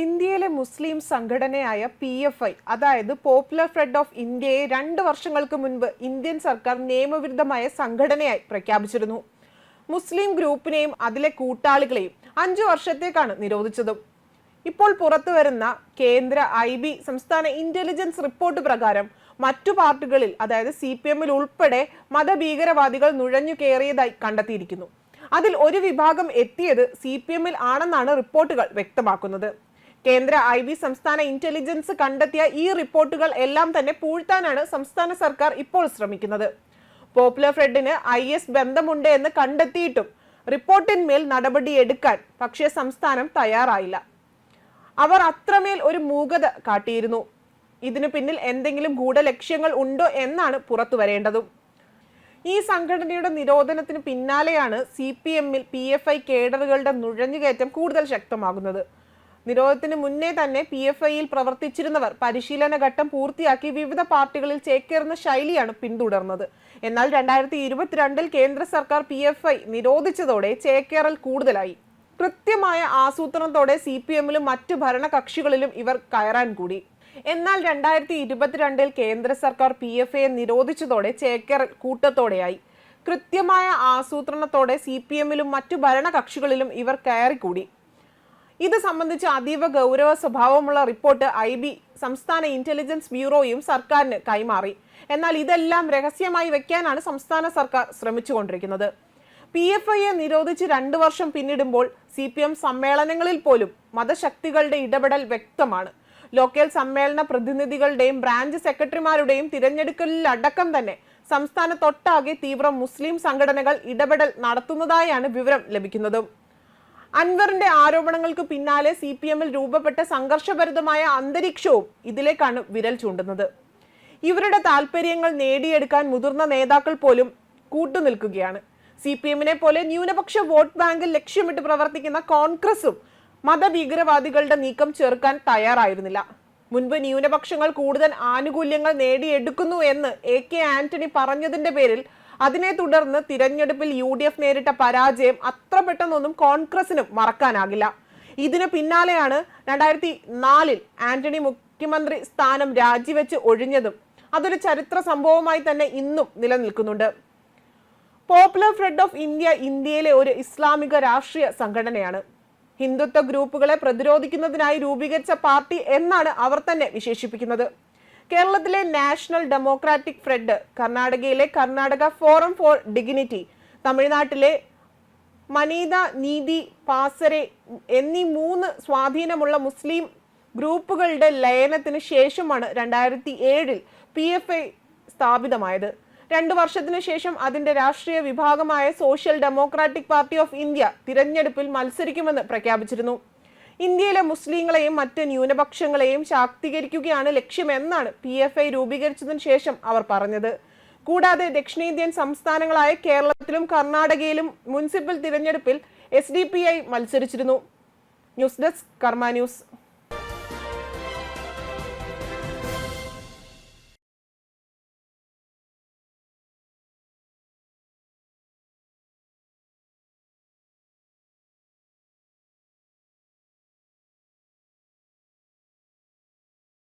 ഇന്ത്യയിലെ മുസ്ലിം സംഘടനയായ പി എഫ് ഐ അതായത് പോപ്പുലർ ഫ്രണ്ട് ഓഫ് ഇന്ത്യയെ രണ്ട് വർഷങ്ങൾക്ക് മുൻപ് ഇന്ത്യൻ സർക്കാർ നിയമവിരുദ്ധമായ സംഘടനയായി പ്രഖ്യാപിച്ചിരുന്നു. മുസ്ലിം ഗ്രൂപ്പിനെയും അതിലെ കൂട്ടാളികളെയും അഞ്ചു വർഷത്തേക്കാണ് നിരോധിച്ചതും. ഇപ്പോൾ പുറത്തു വരുന്ന കേന്ദ്ര ഐ ബി സംസ്ഥാന ഇന്റലിജൻസ് റിപ്പോർട്ട് പ്രകാരം മറ്റു പാർട്ടികളിൽ അതായത് സി പി എമ്മിൽ ഉൾപ്പെടെ മതഭീകരവാദികൾ നുഴഞ്ഞു കയറിയതായി കണ്ടെത്തിയിരിക്കുന്നു. അതിൽ ഒരു വിഭാഗം എത്തിയത് സി പി എമ്മിൽ ആണെന്നാണ് റിപ്പോർട്ടുകൾ വ്യക്തമാക്കുന്നത്. കേന്ദ്ര ഐ ബി സംസ്ഥാന ഇന്റലിജൻസ് കണ്ടെത്തിയ ഈ റിപ്പോർട്ടുകൾ എല്ലാം തന്നെ പൂഴ്ത്താനാണ് സംസ്ഥാന സർക്കാർ ഇപ്പോൾ ശ്രമിക്കുന്നത്. പോപ്പുലർ ഫ്രണ്ടിന് ഐ എസ് ബന്ധമുണ്ട് എന്ന് കണ്ടെത്തിയിട്ടും റിപ്പോർട്ടിന്മേൽ നടപടിയെടുക്കാൻ പക്ഷേ സംസ്ഥാനം തയ്യാറായില്ല. അവർ അത്രമേൽ ഒരു മൂകത കാട്ടിയിരുന്നു. ഇതിനു പിന്നിൽ എന്തെങ്കിലും ഗൂഢലക്ഷ്യങ്ങൾ ഉണ്ടോ എന്നാണ് പുറത്തു വരേണ്ടതും. ഈ സംഘടനയുടെ നിരോധനത്തിന് പിന്നാലെയാണ് സി പി എമ്മിൽ പി എഫ് ഐ കേഡറുകളുടെ നുഴഞ്ഞുകയറ്റം കൂടുതൽ ശക്തമാകുന്നത്. നിരോധനത്തിന് മുന്നേ തന്നെ പി എഫ് ഐയിൽ പ്രവർത്തിച്ചിരുന്നവർ പരിശീലന ഘട്ടം പൂർത്തിയാക്കി വിവിധ പാർട്ടികളിൽ ചേക്കേറുന്ന ശൈലിയാണ് പിന്തുടർന്നത്. എന്നാൽ രണ്ടായിരത്തി ഇരുപത്തിരണ്ടിൽ കേന്ദ്ര സർക്കാർ പി എഫ് ഐ നിരോധിച്ചതോടെ ചേക്കേറൽ കൂടുതലായി. കൃത്യമായ ആസൂത്രണത്തോടെ സി പി എമ്മിലും മറ്റു ഭരണകക്ഷികളിലും ഇവർ കയറാൻ കൂടി. എന്നാൽ രണ്ടായിരത്തി ഇരുപത്തിരണ്ടിൽ കേന്ദ്ര സർക്കാർ പി എഫ് ഐയെ നിരോധിച്ചതോടെ ചേക്കേറൽ കൂട്ടത്തോടെയായി. കൃത്യമായ ആസൂത്രണത്തോടെ സി പി എമ്മിലും മറ്റു ഭരണകക്ഷികളിലും ഇവർ കയറിക്കൂടി. ഇത് സംബന്ധിച്ച് അതീവ ഗൗരവ സ്വഭാവമുള്ള റിപ്പോർട്ട് ഐ ബി സംസ്ഥാന ഇന്റലിജൻസ് ബ്യൂറോയും സർക്കാരിന് കൈമാറി. എന്നാൽ ഇതെല്ലാം രഹസ്യമായി വെക്കാനാണ് സംസ്ഥാന സർക്കാർ ശ്രമിച്ചുകൊണ്ടിരിക്കുന്നത്. പി എഫ് ഐയെ നിരോധിച്ച് രണ്ടു വർഷം പിന്നിടുമ്പോൾ സി പി എം സമ്മേളനങ്ങളിൽ പോലും മതശക്തികളുടെ ഇടപെടൽ വ്യക്തമാണ്. ലോക്കൽ സമ്മേളന പ്രതിനിധികളുടെയും ബ്രാഞ്ച് സെക്രട്ടറിമാരുടെയും തിരഞ്ഞെടുക്കലിൽ അടക്കം തന്നെ സംസ്ഥാനത്തൊട്ടാകെ തീവ്ര മുസ്ലിം സംഘടനകൾ ഇടപെടൽ നടത്തുന്നതായാണ് വിവരം ലഭിക്കുന്നതും. അൻവറിന്റെ ആരോപണങ്ങൾക്ക് പിന്നാലെ സി പി എമ്മിൽ രൂപപ്പെട്ട സംഘർഷഭരിതമായ അന്തരീക്ഷവും ഇതിലേക്കാണ് വിരൽ ചൂണ്ടുന്നത്. ഇവരുടെ താല്പര്യങ്ങൾ നേടിയെടുക്കാൻ മുതിർന്ന നേതാക്കൾ പോലും കൂട്ടുനിൽക്കുകയാണ്. സി പി എമ്മിനെ പോലെ ന്യൂനപക്ഷ വോട്ട് ബാങ്കിൽ ലക്ഷ്യമിട്ട് പ്രവർത്തിക്കുന്ന കോൺഗ്രസും മതഭീകരവാദികളുടെ നീക്കം ചെറുക്കാൻ തയ്യാറായിരുന്നില്ല. മുൻപ് ന്യൂനപക്ഷങ്ങൾ കൂടുതൽ ആനുകൂല്യങ്ങൾ നേടിയെടുക്കുന്നു എന്ന് എ കെ ആന്റണി പറഞ്ഞതിന്റെ പേരിൽ അതിനെ തുടർന്ന് തിരഞ്ഞെടുപ്പിൽ യു ഡി എഫ് നേരിട്ട പരാജയം അത്ര പെട്ടെന്നൊന്നും കോൺഗ്രസിനും മറക്കാനാകില്ല. ഇതിന് പിന്നാലെയാണ് രണ്ടായിരത്തി നാലിൽ ആന്റണി മുഖ്യമന്ത്രി സ്ഥാനം രാജിവെച്ച് ഒഴിഞ്ഞതും അതൊരു ചരിത്ര സംഭവമായി തന്നെ ഇന്നും നിലനിൽക്കുന്നുണ്ട്. പോപ്പുലർ ഫ്രണ്ട് ഓഫ് ഇന്ത്യ ഇന്ത്യയിലെ ഒരു ഇസ്ലാമിക രാഷ്ട്രീയ സംഘടനയാണ്. ഹിന്ദുത്വ ഗ്രൂപ്പുകളെ പ്രതിരോധിക്കുന്നതിനായി രൂപീകരിച്ച പാർട്ടി എന്നാണ് അവർ തന്നെ വിശേഷിപ്പിക്കുന്നത്. കേരളത്തിലെ നാഷണൽ ഡെമോക്രാറ്റിക് ഫ്രണ്ട് കർണാടകയിലെ കർണാടക ഫോറം ഫോർ ഡിഗ്നിറ്റി തമിഴ്നാട്ടിലെ മനീത നീതി പാസരെ എന്നീ മൂന്ന് സ്വാധീനമുള്ള മുസ്ലിം ഗ്രൂപ്പുകളുടെ ലയനത്തിന് ശേഷമാണ് രണ്ടായിരത്തി ഏഴിൽ പി എഫ് ഐ സ്ഥാപിതമായത്. രണ്ടു വർഷത്തിനു ശേഷം അതിന്റെ രാഷ്ട്രീയ വിഭാഗമായ social democratic party of India തിരഞ്ഞെടുപ്പിൽ മത്സരിക്കുമെന്ന് പ്രഖ്യാപിച്ചിരുന്നു. ഇന്ത്യയിലെ മുസ്ലിങ്ങളെയും മറ്റ് ന്യൂനപക്ഷങ്ങളെയും ശാക്തീകരിക്കുകയാണ് ലക്ഷ്യമെന്നാണ് പി എഫ് ഐ രൂപീകരിച്ചതിന് ശേഷം അവർ പറഞ്ഞത്. കൂടാതെ ദക്ഷിണേന്ത്യൻ സംസ്ഥാനങ്ങളായ കേരളത്തിലും കർണാടകയിലും മുനിസിപ്പൽ തിരഞ്ഞെടുപ്പിൽ S മത്സരിച്ചിരുന്നു. News desk Karma news.